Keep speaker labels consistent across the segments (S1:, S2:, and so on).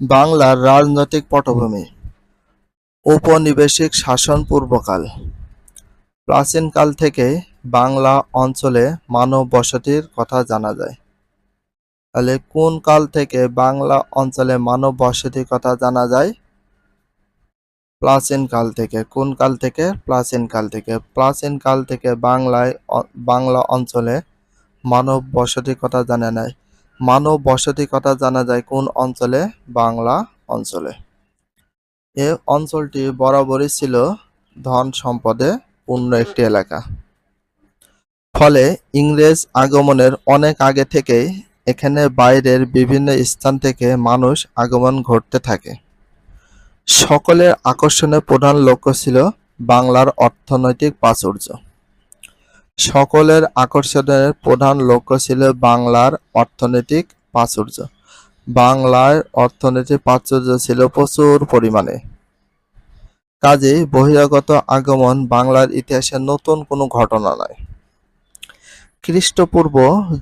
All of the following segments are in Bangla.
S1: বাংলার রাজনৈতিক পটভূমি। ঔপনিবেশিক শাসন পূর্বকাল। প্রাচীনকাল থেকে বাংলা অঞ্চলে মানব বসতির কথা জানা যায়। তাহলে কোন কাল থেকে বাংলা অঞ্চলে মানব বসতির কথা জানা যায়? প্রাচীন কাল থেকে। কোন কাল থেকে? প্রাচীন কাল থেকে। প্রাচীন কাল থেকে বাংলায় বাংলা অঞ্চলে মানব বসতির কথা জানা যায়। মানব বসতি কথা জানা যায় কোন অঞ্চলে? বাংলা অঞ্চলে। এ অঞ্চলটি বরাবরই ছিল ধন সম্পদে পূর্ণ একটি এলাকা। ফলে ইংরেজ আগমনের অনেক আগে থেকেই এখানে বাইরের বিভিন্ন স্থান থেকে মানুষ আগমন ঘটতে থাকে। সকলের আকর্ষণের প্রধান লক্ষ্য ছিল বাংলার অর্থনৈতিক প্রাচুর্য। সকলের আকর্ষণের প্রধান লক্ষ্য ছিল বাংলার অর্থনৈতিক প্রাচুর্য। বাংলার অর্থনৈতিক প্রাচুর্য ছিল প্রচুর পরিমাণে। কাজেই বহিরাগত আগমন বাংলার ইতিহাসে নতুন কোনো ঘটনা নয়। খ্রিস্টপূর্ব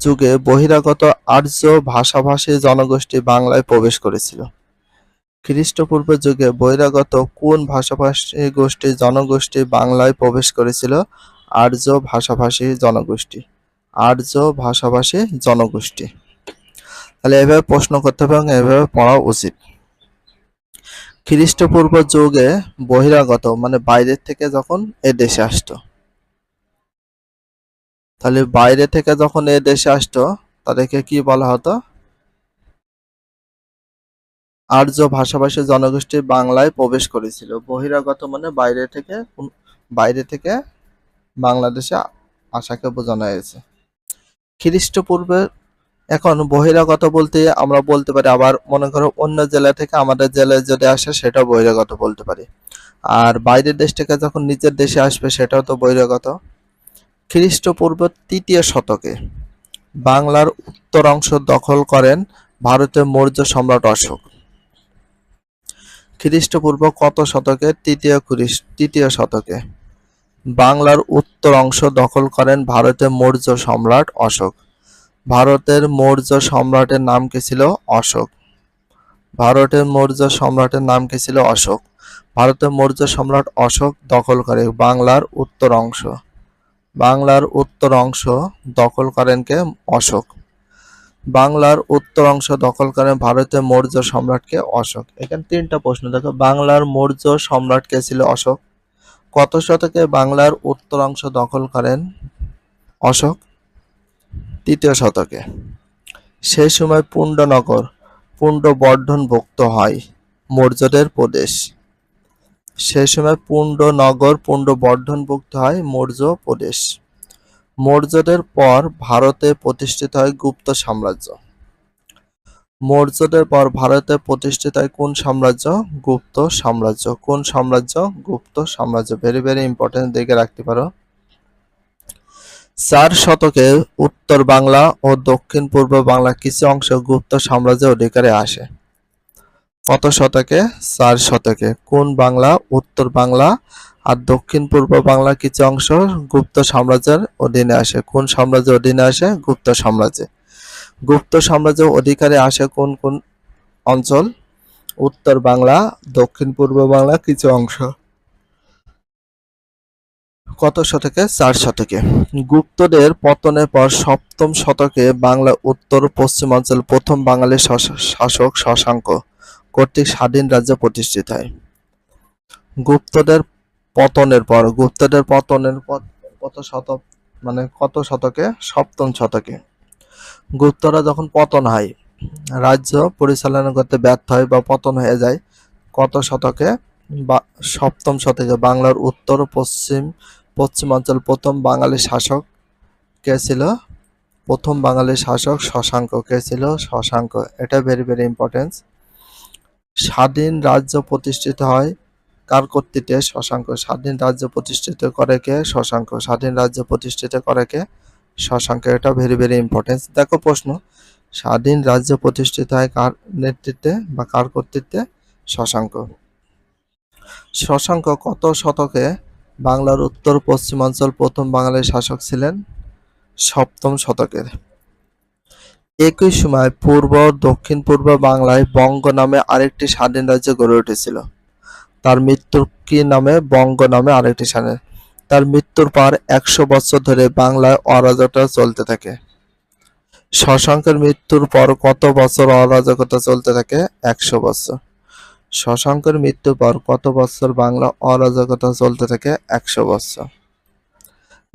S1: যুগে বহিরাগত আর্য ভাষাভাষী জনগোষ্ঠী বাংলায় প্রবেশ করেছিল। খ্রিস্টপূর্ব যুগে বহিরাগত কোন ভাষাভাষী গোষ্ঠী জনগোষ্ঠী বাংলায় প্রবেশ করেছিল আর্য ভাষাভাষী জনগোষ্ঠী। আর্য ভাষাভাষী জনগোষ্ঠী। তাহলে এভাবে প্রশ্ন করতে হবে এবং এভাবে পড়া উচিত। খ্রিস্টপূর্ব যুগে বহিরাগত মানে বাইরের থেকে যখন এ দেশে আসতো, তাহলে বাইরে থেকে যখন এ দেশে আসতো, তাদেরকে কি বলা হতো? আর্য ভাষাভাষী জনগোষ্ঠী বাংলায় প্রবেশ করেছিল। বহিরাগত মানে বাইরে থেকে বাইরে থেকে বাংলাদেশে আসাকে বোঝানো হয়েছে। খ্রিস্টপূর্বে এখন বহিরাগত বলতে আমরা বলতে পারি আবার মনে করো অন্য জেলা থেকে আমাদের জেলায় যদি আসে সেটাও বহিরাগত বলতে পারি। আর বাইরের দেশ থেকে যখন নিজের দেশে আসবে সেটাও তো বহিরাগত। খ্রিস্টপূর্ব তৃতীয় শতকে বাংলার উত্তর অংশ দখল করেন ভারতের মৌর্য সম্রাট অশোক। খ্রিস্টপূর্ব কত শতকে? তৃতীয় খ্রিস্ট তৃতীয় শতকে। বাংলার উত্তর অংশ দখল করেন ভারতের মৌর্য সম্রাট অশোক। ভারতের মৌর্য সম্রাটের নাম কি ছিল অশোক? ভারতের মৌর্য সম্রাটের নাম কি ছিল অশোক? ভারতের মৌর্য সম্রাট অশোক দখল করে বাংলার উত্তর অংশ। বাংলার উত্তর অংশ দখল করেন কে অশোক। বাংলার উত্তর অংশ দখল করেন ভারতের মৌর্য সম্রাটকে অশোক। এখানে তিনটা প্রশ্ন দেখো। বাংলার মৌর্য সম্রাট কে ছিল অশোক? কত শতকে বাংলার উত্তর অংশ দখল করেন অশোক? তৃতীয় শতকে। সেই সময় পুণ্ডনগর, পুণ্ডবর্ধনভুক্ত হয় মৌর্যদের প্রদেশ। সেই সময় পুণ্ডনগর, পুণ্ডবর্ধনভুক্ত হয় মৌর্য প্রদেশ। মৌর্যদের পর ভারতে প্রতিষ্ঠিত হয় গুপ্ত সাম্রাজ্য। মৌর্যদের পর ভারতে প্রতিষ্ঠিত হয় কোন সাম্রাজ্য? গুপ্ত সাম্রাজ্য। কোন সাম্রাজ্য? গুপ্ত সাম্রাজ্য। ভেরি ভেরি ইম্পর্টেন্ট দেখে রাখতে পারো। চার শতকে উত্তর বাংলা ও দক্ষিণ পূর্ব বাংলা কিছু অংশ গুপ্ত সাম্রাজ্যের অধিকারে আসে। কত শতকে? চার শতকে। কোন বাংলা? উত্তর বাংলা আর দক্ষিণ পূর্ব বাংলা কিছু অংশ গুপ্ত সাম্রাজ্যের অধীনে আসে। কোন সাম্রাজ্যের অধীনে আসে? গুপ্ত সাম্রাজ্যে। গুপ্ত সাম্রাজ্যের অধিকারে আসে কোন কোন অঞ্চল? উত্তর বাংলা, দক্ষিণ পূর্ব বাংলা কিছু অংশ। কত শতকে? চার শতকে। গুপ্তদের পতনের পর সপ্তম শতকে বাংলা উত্তর পশ্চিমাঞ্চল প্রথম বাঙালি শাস- শাসক শশাঙ্ক কর্তৃক স্বাধীন রাজ্য প্রতিষ্ঠিত হয়। গুপ্তদের পতনের পর, গুপ্তদের পতনের পর কত শতক মানে কত শতকে? সপ্তম শতকে। গুপ্তরা যখন পতন হয়, রাজ্য পরিচালনা করতে ব্যর্থ হয় বা পতন হয়ে যায়, কত শতকে? বা সপ্তম শতকে বাংলার উত্তর, পশ্চিম পশ্চিমাঞ্চল প্রথম বাঙালি শাসক কে ছিল? প্রথম বাঙালি শাসক শশাঙ্ক কে ছিল? শশাঙ্ক। এটা ভেরি ভেরি ইম্পর্টেন্স স্বাধীন রাজ্য প্রতিষ্ঠিত হয় কার কর্তৃত্বে? শশাঙ্ক। স্বাধীন রাজ্য প্রতিষ্ঠিত করে কে? শশাঙ্ক। স্বাধীন রাজ্য প্রতিষ্ঠিত করে কে? শশাঙ্ক এটা ভেরি ভেরি ইম্পর্টেন্স দেখো প্রশ্ন, স্বাধীন রাজ্য প্রতিষ্ঠিত হয় কার নেতৃত্বে বা কার কর্তৃত্বে? শশাঙ্ক। শশাঙ্ক কত শতকে বাংলার উত্তর পশ্চিমাঞ্চল প্রথম বাঙালির শাসক ছিলেন? সপ্তম শতকের। একই সময় পূর্ব দক্ষিণ-পূর্ব বাংলায় বঙ্গ নামে আরেকটি স্বাধীন রাজ্য গড়ে উঠেছিল। তার মৃত্যুর কি নামে? বঙ্গ নামে আরেকটি স্বাধীন তার মৃত্যুর পর একশো বছর ধরে বাংলায় অরাজকতা চলতে থাকে। শশাঙ্কের মৃত্যুর পর কত বছর অরাজকতা চলতে থাকে? একশো বছর। শশাঙ্কের মৃত্যুর পর কত বছর বাংলা অরাজকতা চলতে থাকে? একশো বছর।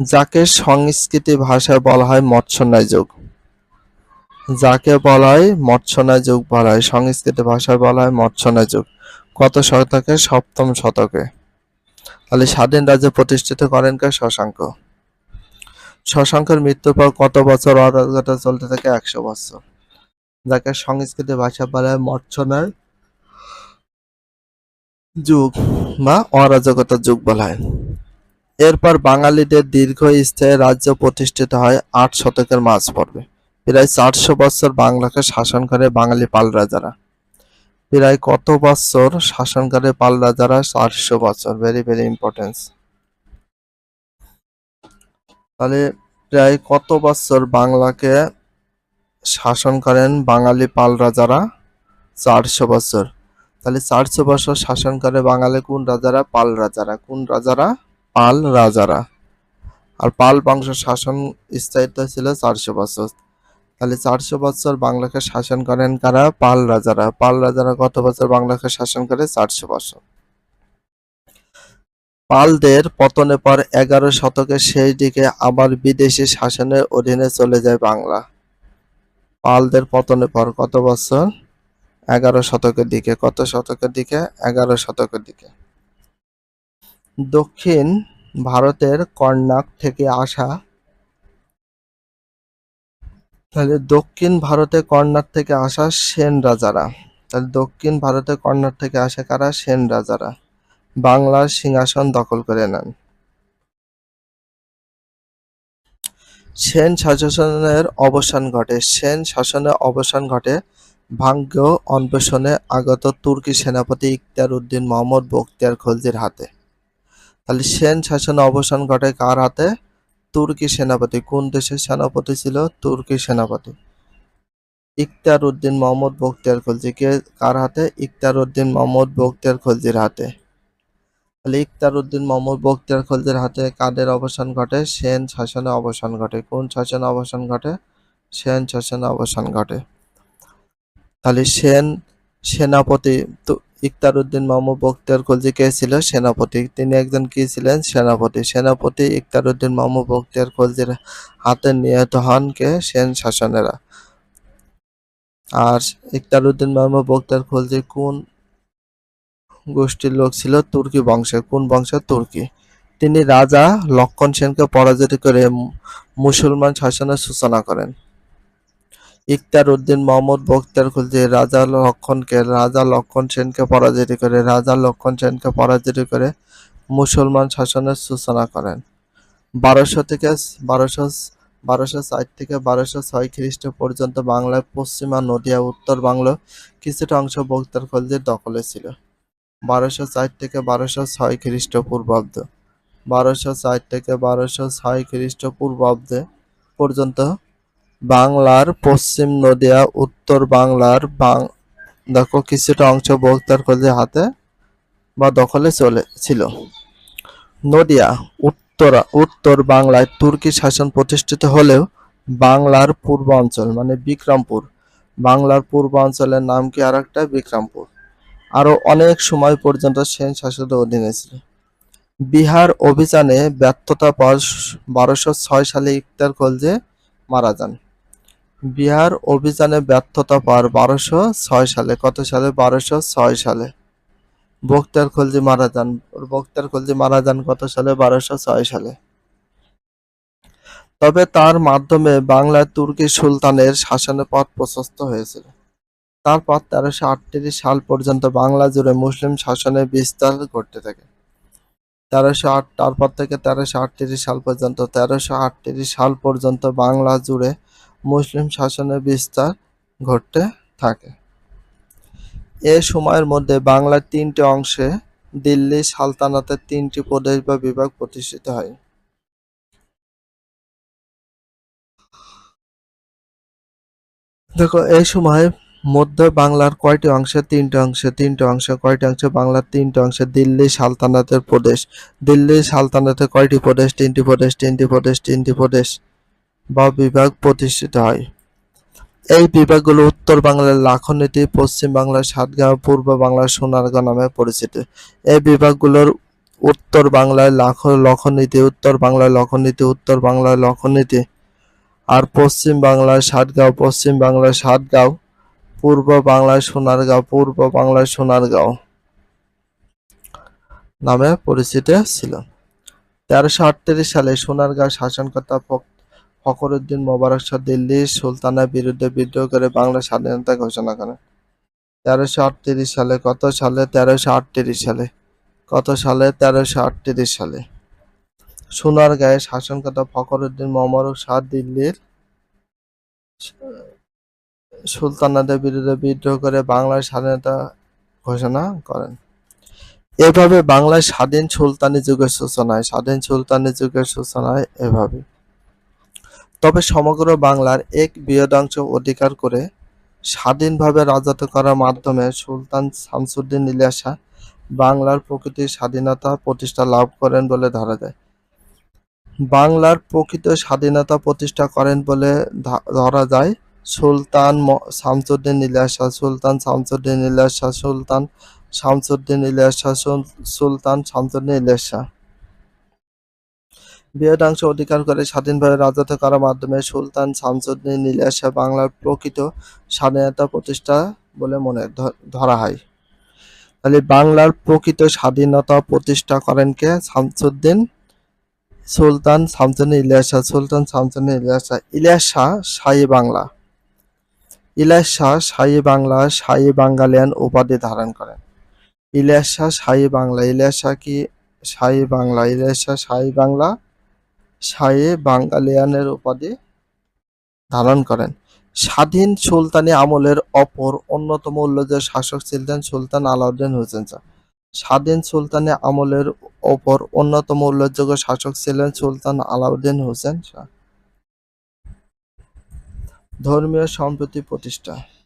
S1: যাকে সংস্কৃতি ভাষায় বলা হয় মৎস্যন্যায় যুগ। যাকে বলা হয় মৎস্যন্যায় যুগ বলা হয়, সংস্কৃত ভাষায় বলা হয় মৎস্যন্যায় যুগ। কত শতকে? সপ্তম শতকে। তাহলে স্বাধীন রাজ্য প্রতিষ্ঠিত করেন কে শশাঙ্ক? শশাঙ্কের মৃত্যুর পর কত বছর অরাজকতা চলতে থাকে? একশো বছর। যাকে সংস্কৃত ভাষা বলা মৎস্যন্যায় যুগ বা অরাজকতার যুগ বলা হয়। এরপর বাঙালিদের দীর্ঘস্থায়ী রাজ্য প্রতিষ্ঠিত হয় আট শতকের মাঝ পর্বে। প্রায় চারশো বছর বাংলাকে শাসন করে বাঙালি পাল রাজারা। প্রায় কত বছর শাসন করে পাল রাজারা চারশো বছর? ভেরি ভেরি ইম্পর্টেন্স তাহলে প্রায় কত বছর বাংলাকে শাসন করেন বাঙালি পাল রাজারা চারশো বছর। তাহলে চারশো বছর শাসন করে বাঙালি কোন রাজারা? পাল রাজারা কোন রাজারা? পাল রাজারা। আর পাল বংশ শাসন স্থায়িত্ব ছিল চারশো বছর। তাহলে চারশো বছর বাংলাকে শাসন করেন কারা? পাল রাজারা। পাল রাজারা কত বছর বাংলাকে শাসন করে? চারশো বছর। পালদের পতনের পর এগারো শতকের শেষ দিকে আবার বিদেশি শাসনের অধীনে চলে যায় বাংলা। পালদের পতনের পর কত বছর? এগারো শতকের দিকে। কত শতকের দিকে? এগারো শতকের দিকে। দক্ষিণ ভারতের কর্ণাক থেকে আসা তাহলে দক্ষিণ ভারতে কর্ণাট থেকে আসা সেন রাজারা। তাহলে দক্ষিণ ভারতে কর্ণাট থেকে আসা কারা? সেন রাজারা। বাংলার সিংহাসন দখল করে নেন। সেন শাসনের অবসান ঘটে। সেন শাসনের অবসান ঘটে। ভাগ্য অন্বেষণে আগত তুর্কি সেনাপতি ইখতিয়ার উদ্দিন মোহাম্মদ বখতিয়ার খলজির হাতে। তাহলে সেন শাসনের অবসান ঘটে কার হাতে? তুর্কি সেনাপতি, কোন দেশের সেনাপতি ছিল? তুর্কি সেনাপতি। ইখতিয়ার উদ্দিন মোহাম্মদ বখতিয়ার খলজি কে কার হাতে? ইখতিয়ার উদ্দিন মোহাম্মদ বখতিয়ার খলজির হাতে। তাহলে ইখতিয়ার উদ্দিন মোহাম্মদ বখতিয়ার খলজির হাতে কাদের অবসান ঘটে? সেন শাসনে অবসান ঘটে। কোন শাসনে অবসান ঘটে? সেন শাসনে অবসান ঘটে। তাহলে সেন সেনাপতি তো ইখতার উদ্দিন মোহাম্মদ বখতিয়ার খলজি কে ছিল? সেনাপতি। তিনি একজন কি ছিলেন? সেনাপতি। সেনাপতি ইখতার উদ্দিন মোহাম্মদ বখতিয়ার খলজির হাতে নিহত হন কে? সেন শাসনেরা। আর ইখতার উদ্দিন মোহাম্মদ বখতিয়ার খলজি কোন গোষ্ঠীর লোক ছিল? তুর্কি বংশের। কোন বংশের? তুর্কি। তিনি রাজা লক্ষণ সেনকে পরাজিত করে মুসলমান শাসনের সূচনা করেন। ইখতিয়ার উদ্দিন মোহাম্মদ বখতিয়ার খুলজি রাজা লক্ষণকে, রাজা লক্ষণ সেনকে পরাজিত করে, রাজা লক্ষণ সেনকে পরাজিত করে মুসলমান শাসনের সূচনা করেন। বারোশো থেকে বারোশো বারোশো ষাট থেকে বারোশো ছয় খ্রিস্ট পর্যন্ত বাংলায় পশ্চিমা, নদিয়া, উত্তর বাংলা কিছুটা অংশ বখতিয়ার খলজির দখলে ছিল। বারোশো চার থেকে বারোশো ছয় খ্রিস্টপূর্বাব্দ বারোশো চার থেকে বারোশো ছয় খ্রিস্টপূর্বাব্দে পর্যন্ত বাংলার পশ্চিম নদিয়া, উত্তর বাংলার দেখো কিছুটা অংশ বক্তার খোঁজে হাতে বা দখলে চলে, ছিল। নদিয়া, উত্তরা, উত্তর বাংলায় তুর্কি শাসন প্রতিষ্ঠিত হলেও বাংলার পূর্বাঞ্চল মানে বিক্রমপুর, বাংলার পূর্বাঞ্চলের নাম কি আর একটা বিক্রমপুর। আরও অনেক সময় পর্যন্ত সেন শাসনের অধীনে ছিল। বিহার অভিযানে ব্যর্থতা পর বারোশো ছয় সালে ইকতার খলজে মারা যান। বিহার অভিযানে ব্যর্থতা পার বারোশো ছয় সালে। কত সালে? বারোশো ছয় সালে। বক্তার খলজি মারা যান। বক্তার খলজি মারা যান কত সালে? বারোশো ছয় সালে। তবে তার মাধ্যমে বাংলায় তুর্কি সুলতানের শাসনের পথ প্রশস্ত হয়েছিল। তারপর তেরোশো আটত্রিশ সাল পর্যন্ত বাংলা জুড়ে মুসলিম শাসনের বিস্তার ঘটতে থাকে। তেরোশো আট, তারপর থেকে তেরোশো আটত্রিশ সাল পর্যন্ত, তেরোশো আটত্রিশ সাল পর্যন্ত বাংলা জুড়ে মুসলিম শাসনের বিস্তার ঘটতে থাকে। এ সময়ের মধ্যে বাংলার তিনটি অংশে দিল্লি সালতানাতের তিনটি প্রদেশ বা বিভাগ প্রতিষ্ঠিত হয়। দেখো এই সময় মধ্য বাংলার কয়টি অংশে তিনটি অংশে তিনটি অংশে কয়টি অংশে বাংলার তিনটি অংশে দিল্লি সালতানাতের প্রদেশ। দিল্লি সালতানাতে কয়টি প্রদেশ? তিনটি প্রদেশ তিনটি প্রদেশ তিনটি প্রদেশ। বা বিভাগ প্রতিষ্ঠিত হয়। এই বিভাগগুলো উত্তর বাংলার লাখনীতি পশ্চিম বাংলার সাতগাঁও, পূর্ব বাংলার সোনারগাঁও নামে পরিচিত। এই বিভাগগুলোর উত্তর বাংলায় লাখ লক্ষণীতি উত্তর বাংলায় লক্ষণীতি উত্তর বাংলায় লক্ষণীতি আর পশ্চিম বাংলার সাতগাঁও, পশ্চিম বাংলার সাতগাঁও, পূর্ব বাংলায় সোনারগাঁও, পূর্ব বাংলায় সোনারগাঁও নামে পরিচিত ছিল। তেরোশো সালে সোনারগাঁও শাসনকর্তা ফখরুদ্দিন মোবারক শাহ দিল্লির সুলতানের বিরুদ্ধে বিদ্রোহ করে বাংলা স্বাধীনতা ঘোষণা করেন। তেরোশো আটত্রিশ সালে, কত সালে? তেরোশো আটত্রিশ সালে। কত সালে? তেরোশো আটত্রিশ সালে। সোনার সোনারগাঁয়ে শাসনকর্তা ফখরুদ্দিন মোবারক শাহ দিল্লির সুলতানাদের বিরুদ্ধে বিদ্রোহ করে বাংলার স্বাধীনতা ঘোষণা করেন। এভাবে বাংলায় স্বাধীন সুলতানি যুগের সূচনায় স্বাধীন সুলতানি যুগের সূচনায় এভাবে। তবে সমগ্র বাংলার এক বৃহদাংশ অধিকার করে স্বাধীনভাবে রাজত্ব করার মাধ্যমে সুলতান শামসুদ্দিন ইলিয়াসা বাংলার প্রকৃতির স্বাধীনতা প্রতিষ্ঠা লাভ করেন বলে ধরা যায় বাংলার প্রকৃত স্বাধীনতা প্রতিষ্ঠা করেন বলে ধরা যায় সুলতান শামসুদ্দিন ইলিয়াসা, সুলতান শামসুদ্দিন ইলিয়াসা, সুলতান শামসুদ্দিন ইলিয়াসা সুলতান শামসুদ্দিন ইলিয়াসা। বৃহদাংশ অধিকার করে স্বাধীনভাবে রাজত্ব করার মাধ্যমে সুলতান শামসুদ্দিন ইলিয়াসা বাংলার প্রকৃত স্বাধীনতা প্রতিষ্ঠা বলে মনে ধরা হয়। তাহলে বাংলার প্রকৃত স্বাধীনতা প্রতিষ্ঠা করেন কে? শামসুদ্দিন, সুলতান শামসুদ্দিন ইলিয়াসা সুলতান শামসুদ্দিন ইলিয়াসা ইলিয়াসা শাহী বাংলা। ইলিয়াসা শাহী বাংলা, শাহী বাঙ্গালিয়ান উপাধি ধারণ করেন। ইলিয়াসা শাহী বাংলা ইলিয়াসা কি? শাহী বাংলা ইলিয়াসা শাহী বাংলা। শাহী বাঙ্গালিয়ানের উপাধি ধারণ করেন। স্বাধীন সুলতানি আমলের অপর অন্যতম উল্লেখযোগ্য শাসক ছিলেন সুলতান আলাউদ্দিন হোসেন শাহ। স্বাধীন সুলতানি আমলের অপর অন্যতম উল্লেখযোগ্য শাসক ছিলেন সুলতান আলাউদ্দিন হোসেন শাহ। ধর্মীয় সম্প্রীতি প্রতিষ্ঠা।